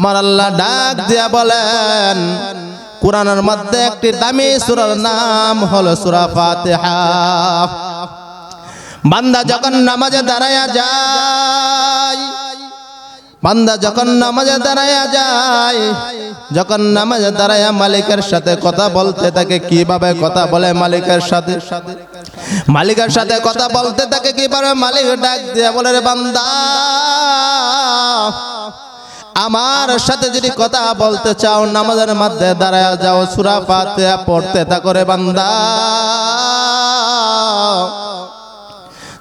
আমার আল্লাহ ডাক দিয়া বলেন, কোরআনের মধ্যে একটি দামি সূরার নাম হলো সূরা ফাতিহা। বান্দা যখন নামাজে দাঁড়ায়া যায়, বান্দা যখন নামাজে দাঁড়ায়া যায়, যখন নামাজে দাঁড়ায়া মালিকের সাথে কথা বলতে থাকে, কীভাবে কথা বলে মালিকের সাথে? মালিকের সাথে কথা বলতে থাকে, কীভাবে মালিক ডাক দিয়ে বলে, রে বান্দা আমার সাথে যদি কথা বলতে চাও, নামাজের মধ্যে দাঁড়ায় যাও, সুরা ফাতিহা পড়তে তা করে বান্দা।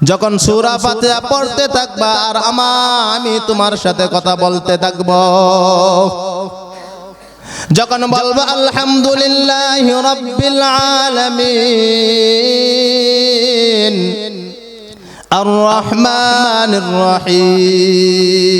যখন সুরা ফাতিহা পড়তে থাকবা আর আমা, আমি তোমার সাথে কথা বলতে থাকব। যখন বলব, আলহামদুলিল্লাহ রব্বিল আলামিন আর রহমান রহিম।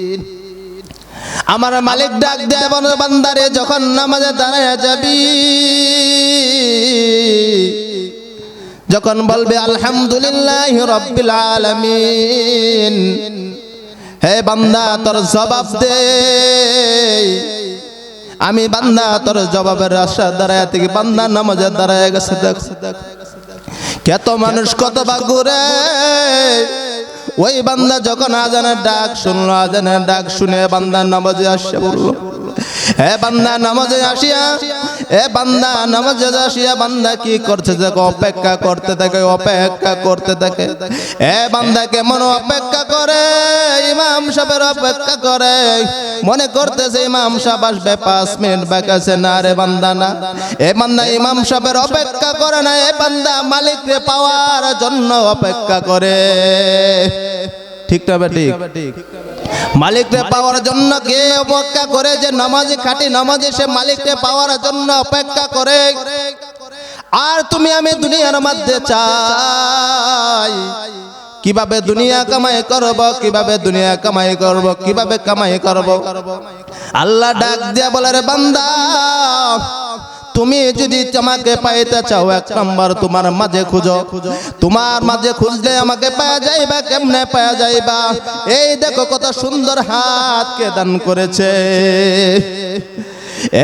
আমার মালিক ডাক দেয় বন বান্দারে, যখন নামাজে দাঁড়ায় যাবি, যখন বলবে, আলহামদুলিল্লাহ রব্বিল আলামিন হে বান্দা, তোর জবাব দে। আমি বান্দা, তোর জবাবের আশা দাঁড়ায় থেকে বান্দা নামাজে দাঁড়ায় গেছে, দেখ। কত মানুষ কত বাগুরে ওই বান্দা যখন আজানের ডাক শুনলো আজানের ডাক শুনে বান্দার নামাজে আসছে বলল বান্দা, নামাজে আসিয়া বান্দা, নামাজে আসিয়া বান্দা কি অপেক্ষা করতে থাকে অপেক্ষা করতে থাকে বান্দা অপেক্ষা করে? ইমাম সাহেবের অপেক্ষা করে। মনে করতেছে ইমাম সাহেব আসবে পাঁচ মিনিট বাকি আছে না রে বান্দা, না। এ বান্দা ইমাম সাহেবের অপেক্ষা করে না, এ বান্দা মালিককে পাওয়ার জন্য অপেক্ষা করে। ঠিক না ঠিক। মালিককে পাওয়ার জন্য কে অপেক্ষা করে যে নামাজে খাটি নামাজে সে মালিককে পাওয়ার জন্য অপেক্ষা করে? আর তুমি আমি দুনিয়ার মধ্যে চাই। কীভাবে দুনিয়া কামাই করব, কীভাবে দুনিয়া কামাই করব, কীভাবে কামাই করব? আল্লাহ ডাক দিয়া বলে, রে বান্দা তুমি যদি আমাকে পাইতে চাও, এক নম্বর তোমার মাঝে খুঁজো। তোমার মাঝে খুঁজলে আমাকে পাওয়া যাইবা, কেমনে পাওয়া যাইবা? এই দেখো কত সুন্দর হাতকে দান করেছে।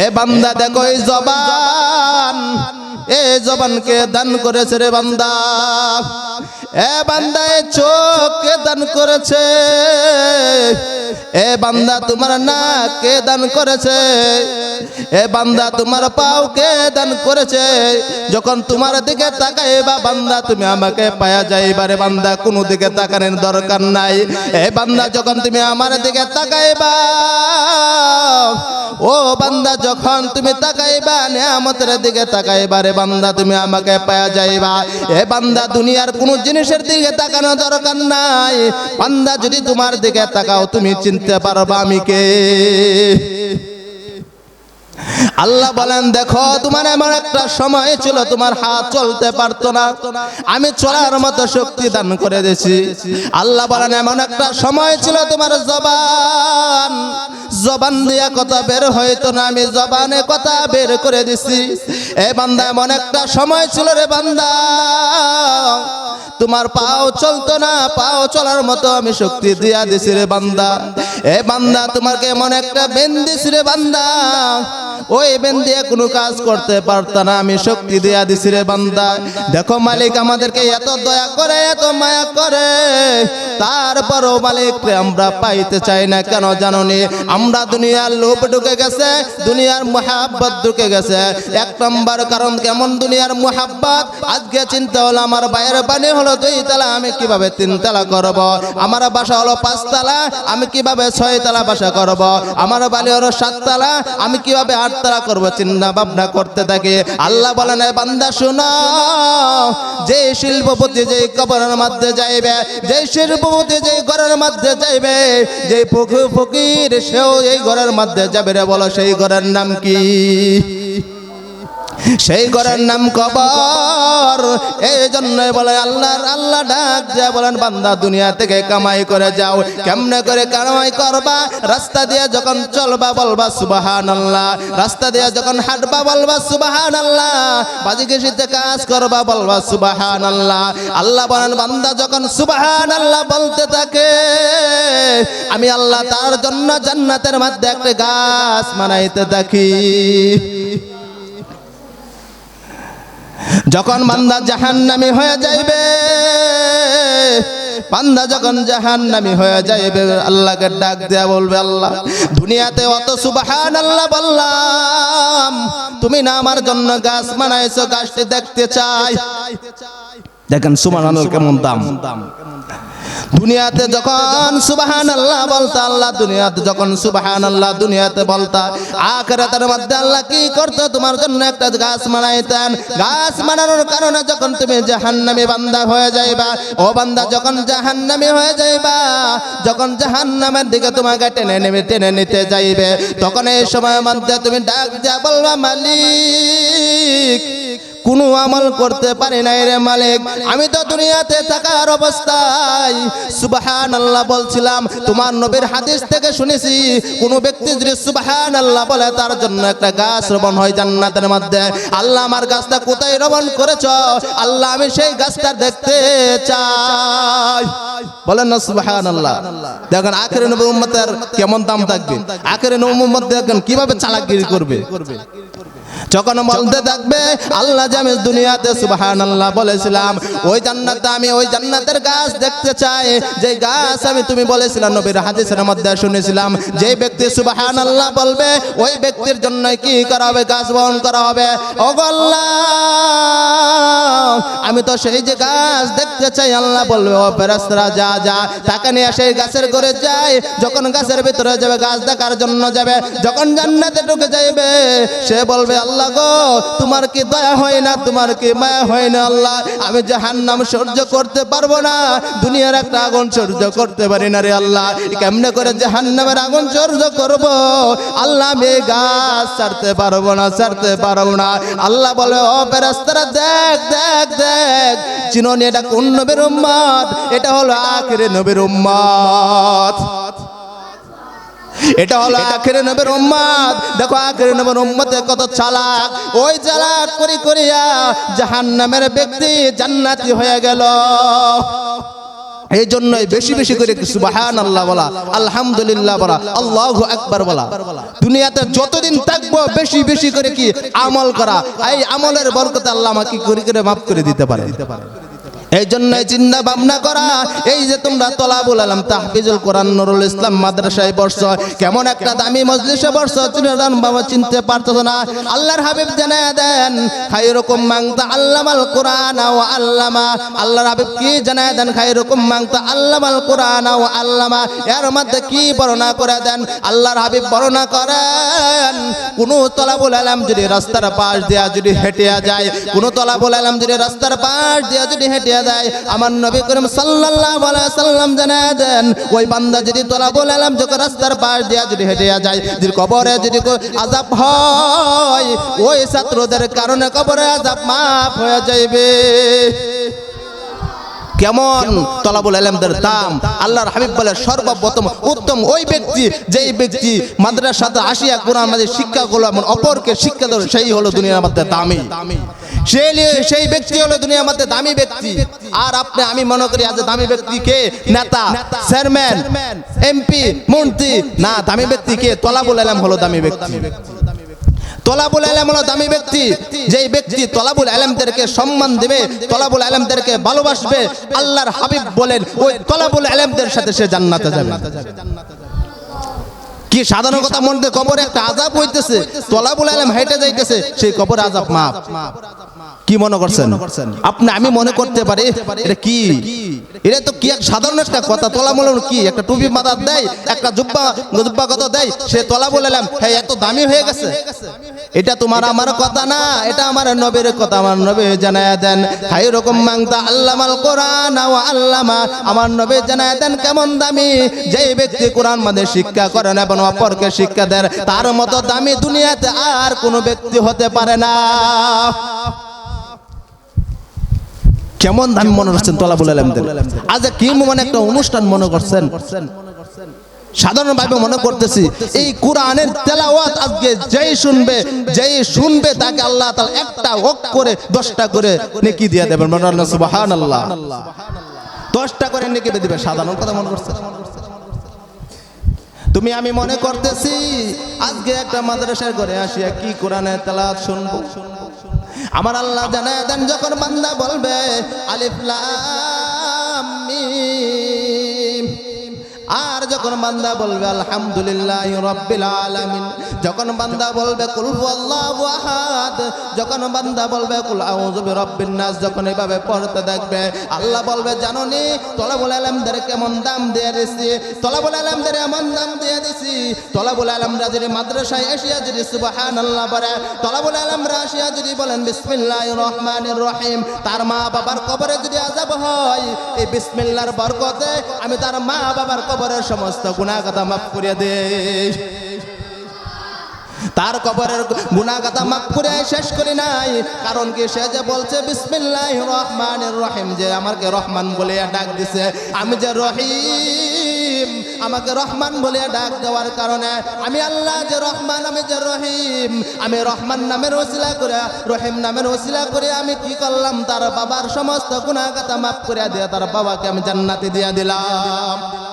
এ বান্দা দেখো এই জবান। এ জবানকে দান করেছে রে বান্দা। এ বান্দা, এ চোখকে দান করেছে। এ বান্দা, তোমার নাককে দান করেছে। এ বান্দা, তোমার পাওকে দান করেছে। যখন তোমার দিকে তাকাইবা বান্দা, তুমি আমাকে পায়া যাইবারে বান্দা, কোনো দিকে তাকানোর দরকার নাই। এ বান্দা, যখন তুমি আমার দিকে তাকাইবা, ও বান্দা, যখন তুমি তাকাইবা, নিয়ামতের দিকে তাকাইবা বান্দা, তুমি আমাকে পায়া যাইবা। এ বান্দা, দুনিয়ার কোনো জিনিসের দিকে তাকানো দরকার নাই। বান্দা, যদি তোমার দিকে তাকাও, তুমি চিনতে পারবা আমি কে। আল্লাহ বলেন, দেখো, তোমার এমন একটা সময় ছিল, তোমার হাত চলতে পারতো না। আমি চলার মতো শক্তি দান করে দিয়েছি। আল্লাহ বলেন, এমন একটা সময় ছিল তোমার জবান। জবান দিয়া কথা বের হইতো না, আমি জবানে কথা বের করে দিছি। এ বান্দা, এমন একটা সময় ছিল রে বান্দা। তোমার পাও চলতো না, পাও চলার মতো আমি শক্তি দিয়া দিছি রে বান্দা। এ বান্দা, তোমাকে এমন একটা বেন দিছি রে বান্দা। ওই বেন দিয়ে কোনো কাজ করতে পারত না, আমি শক্তি দিয়া দিছি রে বান্দা। দেখো মালিক আমাদেরকে এত দয়া করে, এত মায়া করে। তারপরও মালিককে আমরা পাইতে চাই না, কেন জানো নি আমরা দুনিয়ার লোভ ঢুকে গেছে, দুনিয়ার মোহাব্বত ঢুকে গেছে। এক নম্বর কারণ কেমন দুনিয়ার মোহাব্বত? আজকে চিন্তা হলো, আমার বাইরের পানি হলো দুই তালা, আমি কীভাবে তিন তালা করব? আমার বাসা হলো পাঁচতলা আমি কীভাবে ছয় তালা বাসা করব? আমার বাড়ি হলো সাততলা আমি কীভাবে আট আত্মারা করব? চিন্তা ভাবনা করতে থাকি। আল্লাহ বলেন, "এ বান্দা, শোনো, যে শিল্পপতি যে কবরের মধ্যে যাইবে, যে শিল্পপতি যে ঘরের মধ্যে যাইবে, যে ফকির সেও এই ঘরের মধ্যে যাবে রে বলো সেই ঘরের নাম কি? সেই ঘরের নাম কবর। এই জন্যই বলে আল্লাহর, আল্লাহ ডাক যা বলেন, বান্দা দুনিয়া থেকে কামাই করে যাও। কেমনে করে কামাই করবা? রাস্তা দিয়ে যখন চলবা বলবা সুবাহান আল্লাহ রাস্তা দিয়ে যখন হাঁটবা বলবা সুবাহান আল্লাহ বাজি কৃষিতে কাজ করবা বলবা সুবাহান আল্লাহ আল্লাহ বলেন, বান্দা যখন সুবাহান আল্লাহ বলতে থাকে, আমি আল্লাহ তার জন্য জান্নাতের মধ্যে একটা গাছ মানাইতে থাকি। যখন বান্দা জাহান্নামি হয়ে যাইবে, বান্দা যখন জাহান্নামী হয়ে যাইবে, আল্লাহকে ডাক দেয়া বলবে, আল্লাহ, দুনিয়াতে অত সুবাহান আল্লাহ বললাম, তুমি না আমার জন্য গাছ বানাইছো, গাছটি দেখতে চাই। দেখেন সুমান কেমন দাম। দুনিয়াতে যখন সুবাহান আল্লাহ বলতা, আল্লাহ দুনিয়াতে যখন সুবাহান আল্লাহ দুনিয়াতে বলতা, আখেরাতের মধ্যে আল্লাহ কি করতো? তোমার জন্য একটা গাছ মানাইতেন গাছ মানানোর কারণে যখন তুমি জাহান্নামী বান্দা হয়ে যাইবা, ও বান্দা যখন জাহান্নামী হয়ে যাইবা, যখন জাহান্নামের দিকে তোমাকে টেনে নেমে, টেনে নিতে যাইবে, তখন এই সময়ের মধ্যে তুমি ডাক যা বলবা, মালিক কোনো আমল করতে পারি নাই রে মালিক। আমি তো দুনিয়াতে থাকার অবস্থায় সুবাহান আল্লাহ বলছিলাম, তোমার নবীর হাদিস থেকে শুনেছি, কোন ব্যক্তি যদি সুবাহান আল্লাহ বলে, তার জন্য একটা গাছ রোপণ হয় জান্নাতের মধ্যে। আল্লাহ আমার গাছটা কোথায় রোপণ করেছ? আল্লাহ আমি সেই গাছটা দেখতে চাই। বলেন না সুবাহান আল্লাহ দেখেন, আখের নবী উম্মতের কেমন দাম থাকবে? আখের নবী উম্মত দেখেন কীভাবে চালাকগিরি করবে? যখন বলতে থাকবে, আল্লাহ আমি দুনিয়াতে সুবাহান আল্লাহ বলেছিলাম, ওই জান্নাতে আমি ওই জান্নাতের গাছ দেখতে চাই। যে গাছ আমি তুমি বলেছিলাম, নবীর হাদিসের মধ্যে শুনেছিলাম যে ব্যক্তি সুবাহান আল্লাহ বলবে, ওই ব্যক্তির জন্য কি করা হবে, গাছ বহন করা হবে? আল্লাহ, আমি তো সেই যে গাছ দেখতে চাই, আল্লাহ বলবে, ও ফেরেশতারা, যা যা, তাকে নিয়ে সেই গাছের ঘরে যায় যখন গাছের ভিতরে যাবে, গাছ দেখার জন্য যাবে, যখন জান্নাতে ঢুকে যাইবে, সে বলবে, আল্লাহ গো, তোমার কি দয়া হয় তোমার কি মায়া হয় না আল্লাহ? আমি জাহান্নাম সহ্য করতে পারব না। দুনিয়ার একটা আগুন সহ্য করতে পারি না রে আল্লাহ। কেমনে করে জাহান্নামের আগুন সহ্য করব? আল্লাহ আমি গাছ ছাড়তে পারব না, ছাড়তে পারব না। আল্লাহ বলে, ও ফেরেশতারা, দেখ দেখ দেখ। চিননি এটা কোন নবীর উম্মত? এটা হলো আখিরে নবীর উম্মত। এটা হলো আখেরে নবীর উম্মত। দেখো আখেরে নবীর উম্মতে কত চালাক। ওই চালাক করি করিয়া জাহান্নামের ব্যক্তি জান্নাতি হয়ে গেল। এই জন্যই বেশি বেশি করে সুবাহান আল্লাহ বলা আলহামদুলিল্লাহ বলা আল্লাহু আকবার বলা। দুনিয়াতে যতদিন থাকব বেশি বেশি করে কি আমল করা। এই আমলের বরকতে আল্লাহ আমাকে করে করে মাফ করে দিতে পারে এই জন্য চিন্তা ভাবনা করা। এই যে তোমরা তলাবুল আলম তাহফিজুল কোরআন নুরুল ইসলাম মাদ্রাসায় বসছ কেমন একটা দামি মজলিসে বসছ চিনাদান বাবা চিনতে পারতো না। আল্লাহর হাবিব জানায় দেন খাইরুকুম মাংতা আল্লামাল কোরআন ও আল্লামা। আল্লাহর হাবিব কি জানায় দেন খাইরুকুম মাংতা আল্লামাল কোরআন ও আল্লামা। এর মধ্যে কি বর্ণনা করে দেন? আল্লাহর হাবিব বর্ণনা করেন, কোন তলাবুল আলম যদি রাস্তার পাশ দিয়া যদি হেঁটে যায়, কোন তলাবুল আলম যদি রাস্তার পাশ দিয়া যদি হেঁটিয়া দেয়। আমার নবী করিম সাল্লাল্লাহু আলাইহি সাল্লাম জানায় দেন, ওই বান্দা যদি তোরা আলম যে রাস্তার পাশ দিয়া যদি হেঁটে যায়, যদি কবরে যদি আযাব হয়, ওই ছাত্রদের কারণে কবরে আজাব মাফ হয়ে যাইবে। কেমন তলাবুল আলমদের দাম? আল্লাহর হাবিব বলে সর্বপ্রথম উত্তম ওই ব্যক্তি, যেই ব্যক্তি মাদ্রাসাতে আসিয়া কোরআন মাঝে শিক্ষাগুলো এমন অপরকে শিক্ষা দেবে, সেই হলো দুনিয়ার মধ্যে দামি। সেই সেই ব্যক্তি হলো দুনিয়ার মধ্যে দামি ব্যক্তি। আর আপনি, আমি মনে করি আজ দামি ব্যক্তি কে? নেতা, চেয়ারম্যান, এমপি, মন্ত্রী। না, দামি ব্যক্তি কে? তলাবুল আলম হলো দামি ব্যক্তি। তলাবুল আলম হলো দামি ব্যক্তি। যেই ব্যক্তি তলাবুল আলমদেরকে সম্মান দেবে, তলাবুল আলমদেরকে ভালোবাসবে, আল্লাহর হাবিব বলেন, ওই তলাবুল আলমদের সাথে সে জান্নাতে যাবে। কি সাধারণ কথা, মনে কবরে একটা আজাব হইতেছে তলাবুল আলম হেঁটে যাইতেছে, সেই কবরে আজাব মাপ। কি মনে করছেন? আপনি আমি মনে করতে পারি এটা কি? এটা তো কি এক সাধারণ একটা কথা তোলা বলে কি? একটা টুপি মাথা দেয় একটা জুব্বা জুব্বা কথা দেয় সে তোলা বলেলাম হ্যাঁ এত দামি হয়ে গেছে। এটা তোমার আমার কথা না এটা আমার নবীর কথা আমার নবী জানায় দেন হাই রকম মাংতা আল্লামাল কোরআন ও আল্লামা আমার নবী জানায় দেন কেমন দামি যেই ব্যক্তি কোরআন মাঝে শিক্ষা করেন এবং অপরকে শিক্ষা দেন তার মতো দামি দুনিয়াতে আর কোনো ব্যক্তি হতে পারে না। কেমন দামি মনে করছেন তোলা বলে আজ কি মনে একটা অনুষ্ঠান মনে করছেন? সাধারণভাবে মনে করতেছি, এই কোরআনের তেলাওয়াত আজকে যেই শুনবে যেই শুনবে তাকে আল্লাহ তাআলা একটা ওক করে দশটা করে নেকি দিয়ে দেবেন। সুবহানাল্লাহ। দশটা করে নেকি দিবে সাধারণ কথা মনে করছেন? তুমি আমি মনে করতেছি, আজকে একটা মাদ্রাসার ঘরে আসিয়া কি কোরআনের তেলাওয়াত শুনব? আমার আল্লাহ জানায় দেন যখন বান্দা বলবে আলিফ আর যখন বান্দা বলবে, আলহামদুলিল্লাহ রব্বিল আলামিন, যখন বান্দা বলবে, কুল হুয়াল্লাহু আহাদ, যখন বান্দা বলবে, কুল আউযু বিরাব্বিন নাস, যখন এভাবে পড়তে দেখবে, আল্লাহ বলবে জানোনি তলাবুল আলমদের কেমন দাম দিয়ে দিছি, তলাবুল আলমদের এমন দাম দিয়ে দিছি, তলাবুল আলমরা যদি মাদ্রাসায় এসিয়া যদি সুবহানাল্লাহ বলে, তলাবুল আলমরা আসিয়া যদি বলেন, বিসমিল্লাহির রহমানির রহিম, তার মা বাবার কবরে যদি আযাব হয়, এই বিসমিল্লার বরকতে আমি তার মা বাবার কবরের সমস্ত গুনাহগাতা মাফ করে তার কবরের গুণাগাতা মাফ করে শেষ করি নাই, কারণ কি সে যে বলছে বিসমিল্লাহ রহমানের রহিম যে আমাকে রহমান বলে ডাক দিছে, আমি যে রহিম। আমাকে রহমান বলে ডাক দেওয়ার কারণে আমি আল্লাহ যে রহমান, আমি যে রহিম। আমি রহমান নামের ওসিলা করে রহিম নামের ওসিলা করে আমি কি করলাম? তার বাবার সমস্ত গুণাগাতা মাফ করে দিয়ে তার বাবাকে আমি জান্নাতে দিয়ে দিলাম।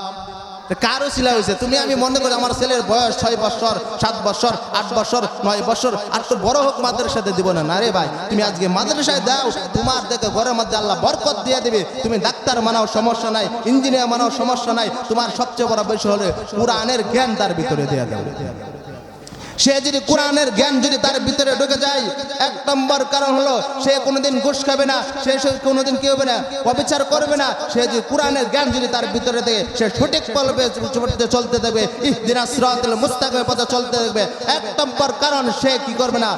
কারও শিলা হয়েছে তুমি আমি মনে করি আমার ছেলের বয়স ছয় বছর, সাত বছর, আট বছর, নয় বছর, আর তো বড় হোক মাদ্রাসাতে দিব না। রে ভাই, তুমি আজকে মাদ্রাসায় দাও, তোমার দেখে ঘরের মধ্যে আল্লাহ বরকত দিয়ে দেবে। তুমি ডাক্তার মানাও সমস্যা নাই, ইঞ্জিনিয়ার মানাও সমস্যা নাই, তোমার সবচেয়ে বড় বিষয় হলে কোরআনের জ্ঞান তার ভিতরে দেওয়া দেবে সে যদি কোরআনের জ্ঞান যদি তার ভিতরে ঢুকে যায়, এক নম্বর কারণ হলো সে কোনোদিন ঘুষ খাবে না, সে কোনোদিন কি হবে না, অবিচার করবে না, সে যদি কোরআনের জ্ঞান যদি তার ভিতরে দেয়, সে সঠিক পলবে চলতে দেবে ইহদিনা মুস্তাকিমের পথে চলতে এক নম্বর কারণ সে কি করবে না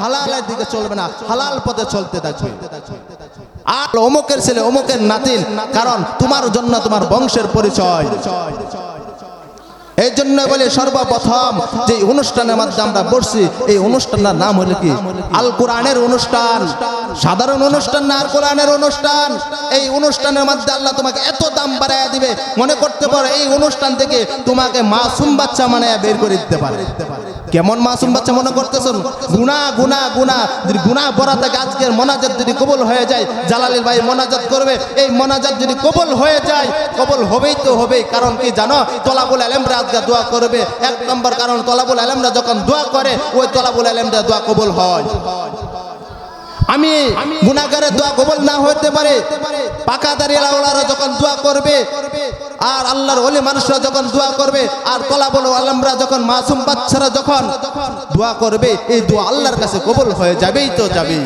হালালের দিকে চলবে না, হালাল পথে চলতে থাকবে। আর অমুকের ছেলে অমুকের নাতিন, কারণ তোমার জন্য তোমার বংশের পরিচয়। এই জন্য বলে সর্বপ্রথম যে অনুষ্ঠানের মাধ্যমে আমরা বসছি, এই অনুষ্ঠানটার নাম হলো কি? আল কোরআনের অনুষ্ঠান। সাধারণ অনুষ্ঠান না আর কোরআনের অনুষ্ঠান? এই অনুষ্ঠানের মধ্যে আল্লাহ তোমাকে এত দাম বাড়াইয়া দিবে। মনে করতে পারো, এই অনুষ্ঠান থেকে তোমাকে মাসুম বাচ্চা মানে বের করে দিতে পারে। কেমন মাসুম বাচ্চা মনে করতেছেন? গুনা গুনা গুনা যদি গুনা ভরা থাকে, আজকের মনাজাত যদি কবল হয়ে যায় জালালের ভাই মনাজাত করবে। এই মনাজাত যদি কবল হয়ে যায়, কবল হবেই তো হবেই। কারণ কি জানো? তলাবুল আলমরা আজকে দোয়া করবে। এক নম্বর কারণ তলাবুল আলমরা যখন দোয়া করে, ওই তলাবুল আলমরা দোয়া কবল হয়। আমি গুনাগারের দোয়া কবল না হতে পারে। পাকা দাঁড়িয়ে যখন দোয়া করবে, আর আল্লাহর ওলি মানুষরা যখন দোয়া করবে, আর তলা বলো আলমরা যখন মাসুম বাচ্চারা যখন দোয়া করবে, এই দোয়া আল্লাহর কাছে কবল হয়ে যাবেই তো যাবেই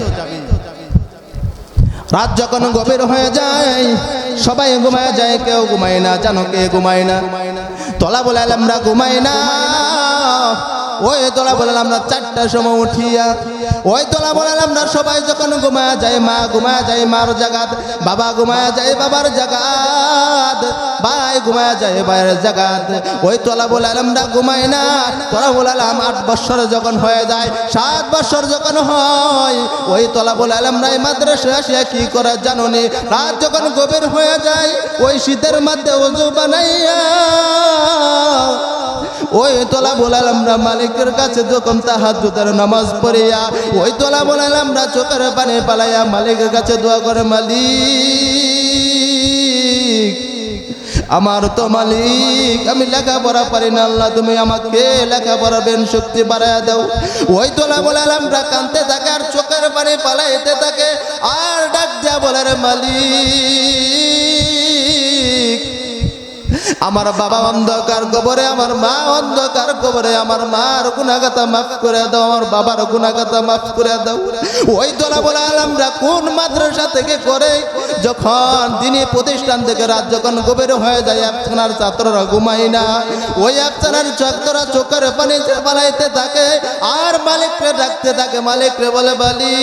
রাত যখন গভীর হয়ে যায়, সবাই ঘুমায় যায়, কেউ ঘুমায় না, জানো কে ঘুমায় না? তলা বলে আমরা ঘুমাই না। ওই তোলা বলে আমরা চারটার সময় উঠিয়া, ওই তোলা বলে আমরা সবাই যখন ঘুমায়া যায় মা ঘুমায়া যায় মার জাগাত, বাবা ঘুমায়া যায় বাবার জাগাত, ভাই ঘুমায়া যায় ভাইয়ের জাগাত। ওই তোলা বলে আমরা ঘুমাই না তোলা বলালাম আট বছর যখন হয়ে যায়, সাত বছর যখন হয়, ওই তোলা বলে আমরা এই মাদ্রাসা আসিয়া কি করে জানুনি? রাত যখন গভীর হয়ে যায়, ওই শীতের মধ্যে উজু বানাইয়া ওই তোলা বলাল আমরা মালিকের কাছে যখন তাহার জুতার নামাজ পড়িয়া, ওই তোলা বলাল আমরা চোখের পানি পালাইয়া মালিকের কাছে দোয়া করে, মালিক, আমার তো মালিক, আমি লেখাপড়া পারি না, আল্লাহ তুমি আমাকে লেখাপড়া বেন শক্তি বাড়াইয়া দাও। ওই তোলা বলাল আমরা কানতে থাকে আর চোখের পানি পালাইতে থাকে, আর ডাক দিয়া বলার মালিক আমার বাবা অন্ধকার কবরে, আমার মা অন্ধকার কবরে, আমার মার গুণাগাতা মাফ করে দাও, আমার বাবার গুণাগাতা মাফ করে দাও। ওই তোলা বলে আলমরা কোন মাদ্রাসা থেকে করে? যখন দিনী প্রতিষ্ঠান থেকে রাত যখন গভীর হয়ে যায়, একখানার ছাত্ররা ঘুমাই না। ওই একখানার ছাত্ররা চোখের পানি বানাইতে থাকে, আর মালিককে ডাকতে থাকে। মালিককে বলে বালি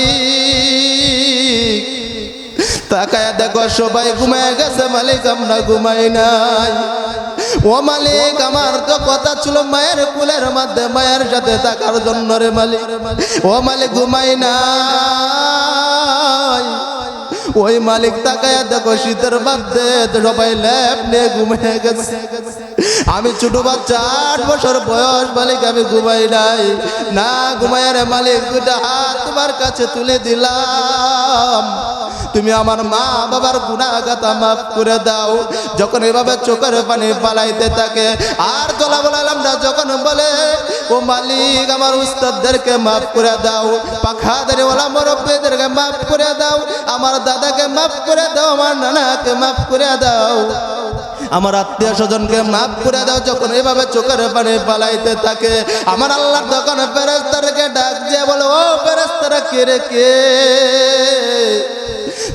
তাকায় দেখো, সবাই ঘুমায় গেছে, মালিক আমরা ঘুমাই নাই। ও মালিক, আমার তো কথা ছিল মায়ের কুলের মধ্যে, মায়ের সাথে থাকার জন্য রে মালিক। ও মালিক, ঘুমাই নাই। ওই মালিক তাকায় দেখো, শীতের মধ্যে সবাই ল্যাপ নিয়ে ঘুমিয়ে গেছে। আমি ছোট বাচ্চা, আট বছর বয়স, মালিক, আমি ঘুমাই নাই। না ঘুমায় রে মালিক দুটা হাত তোমার কাছে তুলে দিলাম। তুমি আমার মা বাবার গুণাগাতা মাফ করে দাও। যখন এভাবে চোখের পানি পালাইতে থাকে, আর তোলা বলালাম না, যখন বলে, ও মালিক, আমার উস্তাদদেরকে মাফ করে দাও পাখাদের ওলা মুরব্বীদেরকে মাফ করে দাও, আমার দাদাকে মাফ করে দাও, আমার নানাকে মাফ করে দাও। আমার আত্মীয় স্বজনকে মাফ করে দাও, যখন এভাবে চোখের পানি পালাইতে থাকে। আমার আল্লাহর দোকানে ফেরেস্তারকে ডাক দিয়ে বলে, ও ফেরেস্তারা কে রে, কে?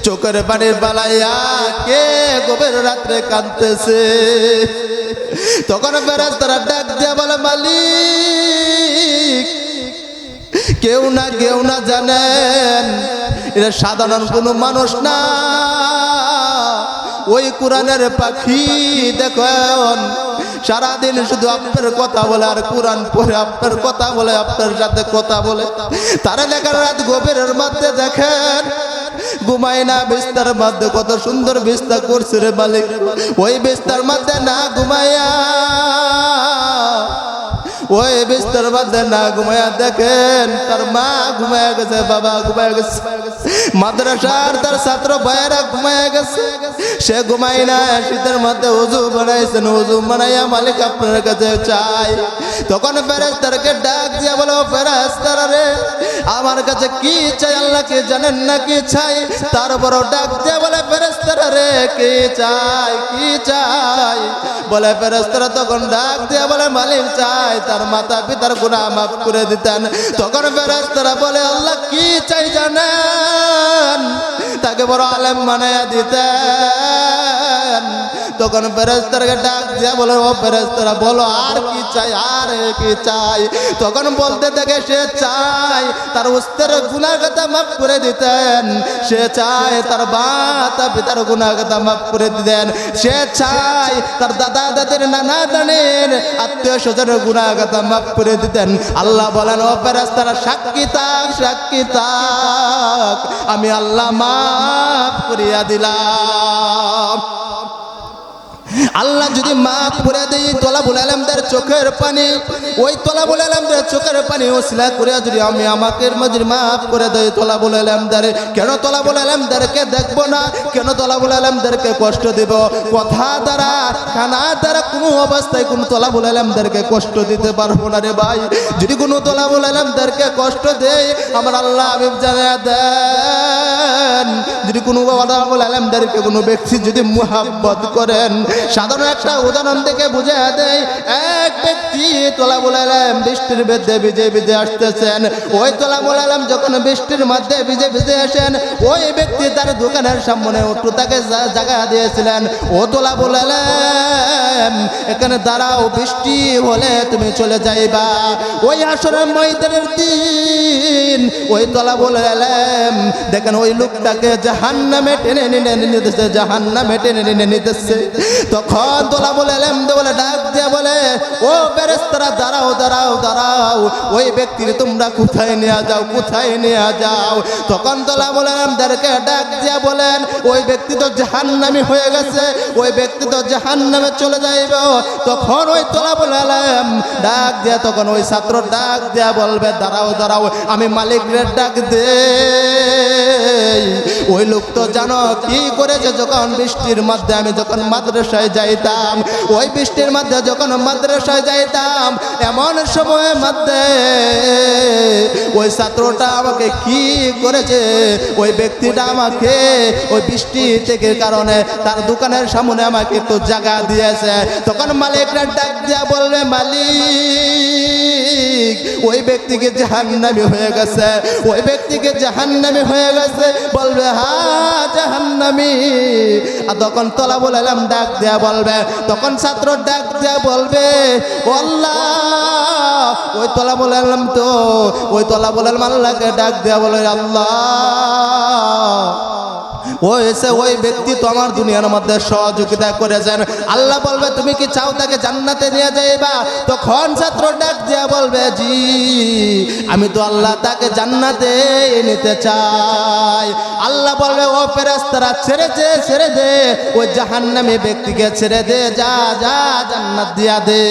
চোখের পানি পালাইয়া কে গোবের রাত্রে কাঁদতেছে? তখন ফেরেস্তারা ডাক দিয়ে বলে, মালিক, কেউ না কেউ না জানেন এটা সাধারণ কোনো মানুষ না। ওই কোরআনের পাখি দেখুন সারাদিন শুধু আপনার কথা বলে আর কোরআন পড়ে আপনার কথা বলে, আপনার সাথে কথা বলে। তারা দেখার রাত গভীরের মধ্যে দেখেন ঘুমাই না বিস্তার মধ্যে, কত সুন্দর বিস্তার করছে রে মালিক। ওই বিস্তার মধ্যে না ঘুমাইয়া ওই বিস্তর মধ্যে না ঘুমায়া দেখেন, তার মা ঘুমায়া গেছে, বাবা ঘুমায়া গেছে। মাদ্রাসার তার ছাত্র ভাইয়েরা ঘুমায়া গেছে। সে ঘুমাই না শীতের মধ্যে উজু বানাইছেন উজু বানাইয়া মালিক আপনার কাছে চাই তখন ফেরেস্তারকে ডাক দিয়া বলো ফেরেস্তার রে, আমার কাছে কি চাই? আল্লাহকে জানেন না কি চাই? তার তারপর ডাক দিয়া বলে ফেরেস্তার রে, কি চাই? কি চাই? বলে ফেরেস্তারা তখন ডাক দিয়া বলে, মালিক চাই তার মাতা পিতার গুণা মাফ করে দিতেন। তখন ফেরেস্তারা বলে, আল্লাহ কি চাই জানেন? তাকে বড় আলেম বানাইয়া দিতেন। তখন ফেরেস্তারকে ডাক দিয়া বলে, ও ফেরেস্তারা বলো, আর কি চাই, আর কি চাই? তখন বলতে থাকে, সে চাই তার উস্তের গুণাগতা মাফ করে দিতেন। সে চায় তার বাতা পিতার গুণাগতা মাফ করে দিতেন। সে চায় তার দাদা দাদির নানা দানের আত্মীয় স্বজনের গুণাগতা মাফ করে দিতেন। আল্লাহ বলেন, ও ফেরেস্তারা সাক্ষী থাক সাক্ষী থাক। আমি আল্লাহ মাফ করিয়া দিলাম। আল্লাহ যদি মাফ করে দেই তোলা বলালামদের চোখের পানি, ওই তোলা বলালামদের চোখের পানি ওসিলা করে যদি আমি আমাকে মাঝে মাফ করে দেই তোলা বলালামদের কেন তোলা বলালামদেরকে দেখব না? কেন তোলা বলালামদেরকে কষ্ট দেব? কথা দ্বারা, খানা দ্বারা কোনো অবস্থায় কোনো তোলা বলালামদেরকে কষ্ট দিতে পারব না রে ভাই। যদি কোনো তোলা বলালামদেরকে কষ্ট দেই আমার আল্লাহ আমি জানা দেন যদি কোনো কথা বলালামদেরকে কোনো ব্যক্তি যদি মুহাব্বত করেন, সাধারণ একটা উদাহরণ থেকে বুঝে দেয় এক ব্যক্তি তোলা বলালাম বৃষ্টির মধ্যে ভিজে ভিজে আসতেছেন, ওই তোলা বলালাম যখন বৃষ্টির মধ্যে ভিজে ভিজে আসেন, ওই ব্যক্তি তার দোকানের সামনে একটু তাকে জায়গা দিয়েছিলেন, ও তোলা বলালাম এখানে দাঁড়াও, বৃষ্টি হলে তুমি চলে যাইবা। ওই আসরের ময়দানের দিন, ওই তোলা বলালাম দেখেন ওই লোকটাকে জাহান নামে টেনে নিনে নিতেছে জাহান নামে টেনে নিনে নিতেছে। তখন তোলা বলে, এলেম বলে, ডাক দিয়া বলে, ও বেরেস্তারা দাঁড়াও দাঁড়াও দাঁড়াও। ওই ব্যক্তির তোমরা কোথায় নিয়ে যাও, কোথায় নিয়ে যাও? তখন তোলা বলে, এলেমদেরকে ডাক দিয়া বলেন, ওই ব্যক্তি তো জাহান নামি হয়ে গেছে, ওই ব্যক্তি তো জাহান নামে চলে যাইব। তখন ওই তোলা বলে, এলাম, ডাক দিয়া, তখন ওই ছাত্র ডাক দিয়া বলবে, দাঁড়াও দাঁড়াও, আমি মালিকের ডাক দে। ওই লোক তো জানো কি করেছে? যখন বৃষ্টির মধ্যে আমি যখন মাদ্রাসায় যাইতাম, ওই বৃষ্টির মধ্যে যখন মাদ্রাসায় যাইতাম, এমন সময়ের মধ্যে ওই ছাত্রটা আমাকে কি করেছে? ওই ব্যক্তিটা আমাকে ওই বৃষ্টি থেকে কারণে তার দোকানের সামনে আমাকে একটু জায়গা দিয়েছে। তখন মালিকরা ডাক দিয়া বলবে মালিক, ওই ব্যক্তিকে জাহান্নামি হয়ে গেছে। ওই ব্যক্তিকে জাহান্নামি হয়ে গেছে। বলবে, হা, জাহান্নামি। আর তখন তলা বলালাম ডাক দেয়া বলবে। তখন ছাত্র ডাক দেয়া বলবে আল্লাহ! ওই তলা বলালাম তো, ওই তলা বলালাম আল্লাহকে ডাক দেয়া বলে, আল্লাহ! ও এসে ওই ব্যক্তি তো আমার দুনিয়ার মধ্যে সহযোগিতা করেছেন। আল্লাহ বলবে, তুমি কি চাও তাকে জান্নাতে নিয়ে যাইবা? তখন ছাত্র ডাক দিয়া বলবে, জি, আমি তো আল্লাহ তাকে জান্নাতে নিতে চাই। আল্লাহ বলবে, ও ফেরেস্তারা ছেড়ে দে ছেড়ে দে। ওই জাহান্নামী ব্যক্তিকে ছেড়ে দে, যা যা, জান্নাত দিয়া দে।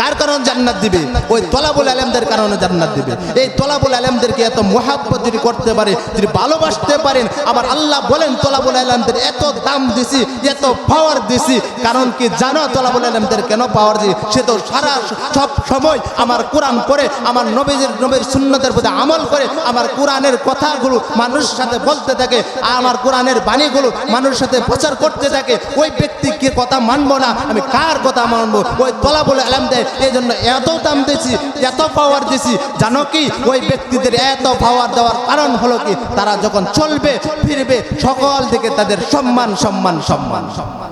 কার কারণে জান্নাত দিবে? ওই তলাবুল আলেমদের কারণে জান্নাত দিবে। এই তলাবুল আলেমদেরকে এত মোহাব্বত যদি করতে পারে, যদি ভালোবাসতে পারেন, আবার আল্লাহ বলেন, তলাবুল আলেমদের এত দাম দিছি, এত পাওয়ার দিছি। কারণ কি জানো তলাবুল আলেমদের কেন পাওয়ার দিই? সে তো সারা সব সময় আমার কোরআন করে আমার নবীজির, নবীর সুন্নতের প্রতি আমল করে, আমার কোরআনের কথাগুলো মানুষের সাথে বলতে থাকে আর আমার কোরআনের বাণীগুলো মানুষের সাথে প্রচার করতে থাকে। ওই ব্যক্তিকে কথা মানবো না? আমি কার কথা মানবো? ওই তলাবুল আলেমদের এই জন্য এত দাম দিছি, এত পাওয়ার দিছি, জানো কি? ওই ব্যক্তিদের এত পাওয়ার দেওয়ার কারণ হলো কি? তারা যখন চলবে, ফিরবে, সকল দিকে তাদের সম্মান সম্মান সম্মান সম্মান।